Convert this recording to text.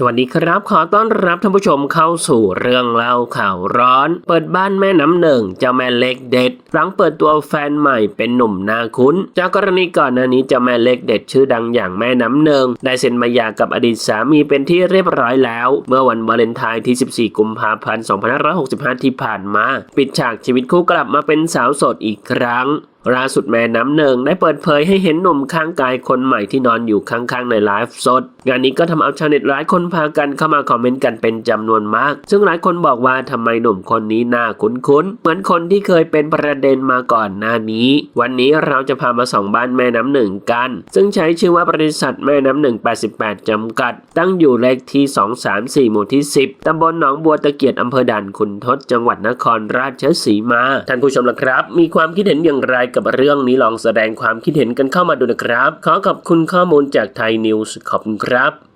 สวัสดีครับ ขอต้อนรับท่านผู้ชมเข้าสู่เรื่องเล่าข่าวร้อน เปิดบ้านแม่น้ำหนึ่งเจ้าแม่เล็กเด็ด หลังเปิดตัวแฟนใหม่เป็นหนุ่มนาคุ้น จากกรณีก่อนหน้านี้เจ้าแม่เล็กเด็ดชื่อดังอย่างแม่น้ำหนึ่งได้เซ็นมาหย่ากับอดีตสามีเป็นที่เรียบร้อยแล้ว เมื่อวันวาเลนไทน์ที่ 14 กุมภาพันธ์ 2565 ที่ผ่านมา ปิดฉากชีวิตคู่กลับมาเป็นสาวโสดอีกครั้ง ล่าสุดแม่น้ำหนึ่งได้เปิดเผยให้เห็นหนุ่มข้างกายคนใหม่ที่นอนอยู่ข้างๆในไลฟ์สด งานนี้ก็ทำเอาชาวเน็ตหลายคนพากันเข้ามาคอมเมนต์กันเป็นจำนวนมาก ซึ่งหลายคนบอกว่าทำไมหนุ่มคนนี้น่าคุ้นๆ เหมือนคนที่เคยเป็นประเด็นมาก่อนหน้านี้ วันนี้เราจะพามาส่องบ้านแม่น้ำหนึ่งกัน ซึ่งใช้ชื่อว่าบริษัทแม่น้ำหนึ่ง88จำกัด ตั้งอยู่เลขที่ 234 หมู่ที่ 10ตำบลหนองบัวตะเกียดอำเภอด่านขุนทดจังหวัดนครราชสีมา ท่านผู้ชมละครับ มีความคิดเห็นอย่างไรกกับเรื่องนี้ลองแสดงความคิดเห็นกันเข้ามาดูนะครับ ขอขอบคุณข้อมูลจากไทยนิวส์ขอบคุณครับ